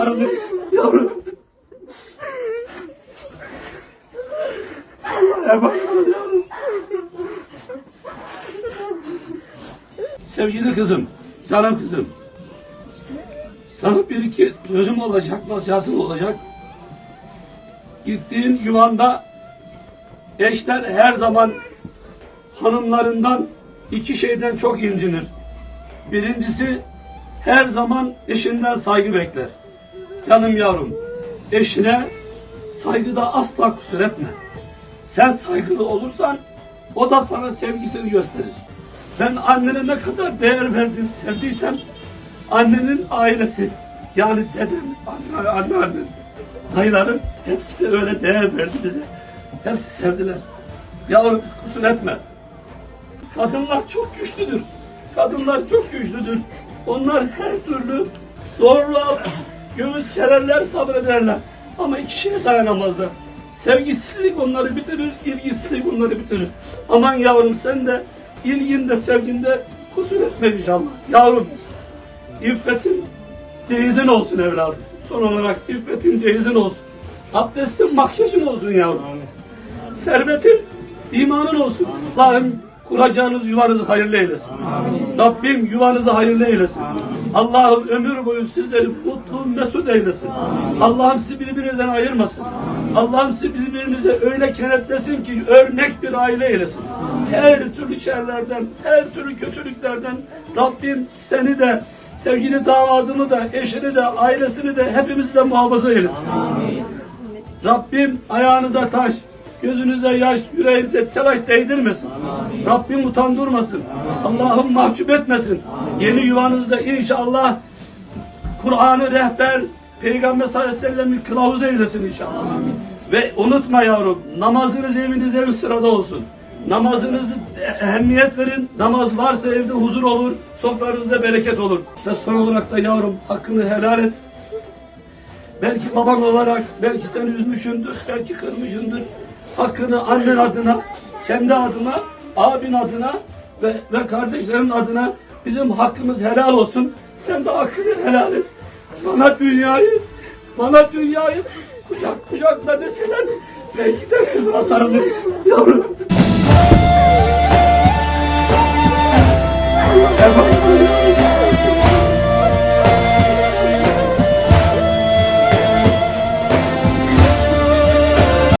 sarılayım. Yavrum. Ol yavrum. Sevgili kızım, canım kızım. Sana bir iki sözüm olacak, nasihatım olacak. Gittiğin yuvanda eşler her zaman hanımlarından iki şeyden çok incinir. Birincisi her zaman eşinden saygı bekler. Canım yavrum, eşine saygıda asla kusur etme. Sen saygılı olursan o da sana sevgisini gösterir. Ben annene ne kadar değer verdim, sevdiysem annenin ailesi yani dedem, anne, anne, anne, dayılarım hepsi de öyle değer verdi bize. Hepsi sevdiler. Yavrum kusur etme. Kadınlar çok güçlüdür. Kadınlar çok güçlüdür. Onlar her türlü zorluğa göğüs kererler, sabrederler. Ama iki şeye dayanamazlar. Sevgisizlik onları bitirir, ilgisizlik onları bitirir. Aman yavrum sen de ilginde, sevginde kusur etme inşallah. Yavrum, iffetin cehizin olsun evladım. Son olarak iffetin cehizin olsun. Abdestin makyajın olsun yavrum. Servetin imanın olsun. Allah'ım kuracağınız yuvanızı hayırlı eylesin. Rabbim yuvanızı hayırlı eylesin. Allah'ım ömür boyu sizleri mutlu mesut eylesin. Allah'ım sizi birbirinizden ayırmasın. Allah'ım sizi birbirinize öyle kenetlesin ki örnek bir aile eylesin. Her türlü şerlerden, her türlü kötülüklerden Rabbim seni de sevgili damadımı da, eşini de, ailesini de hepimizi de muhafaza eylesin. Rabbim ayağınıza taş, gözünüze yaş, yüreğinize telaş değdirmesin. Rabbim utandırmasın. Allah'ım mahcup etmesin. Yeni yuvanızda inşallah Kur'an'ı rehber, Peygamber sallallahu aleyhi ve sellem'i kılavuz eylesin inşallah. Ve unutma yavrum, namazınız evinizde ön sırada olsun. Namazınızı ehemmiyet verin. Namaz varsa evde huzur olur, sofranızda bereket olur. Ve son olarak da yavrum hakkını helal et. Belki baban olarak, belki seni üzmüşündür, belki kırmışındır. Hakkını annen adına, kendi adıma, abin adına ve, ve kardeşlerin adına bizim hakkımız helal olsun. Sen de hakkını helal et. Bana dünyayı, bana dünyayı kucak kucakla deseler belki de kızıma sarılır yavrum.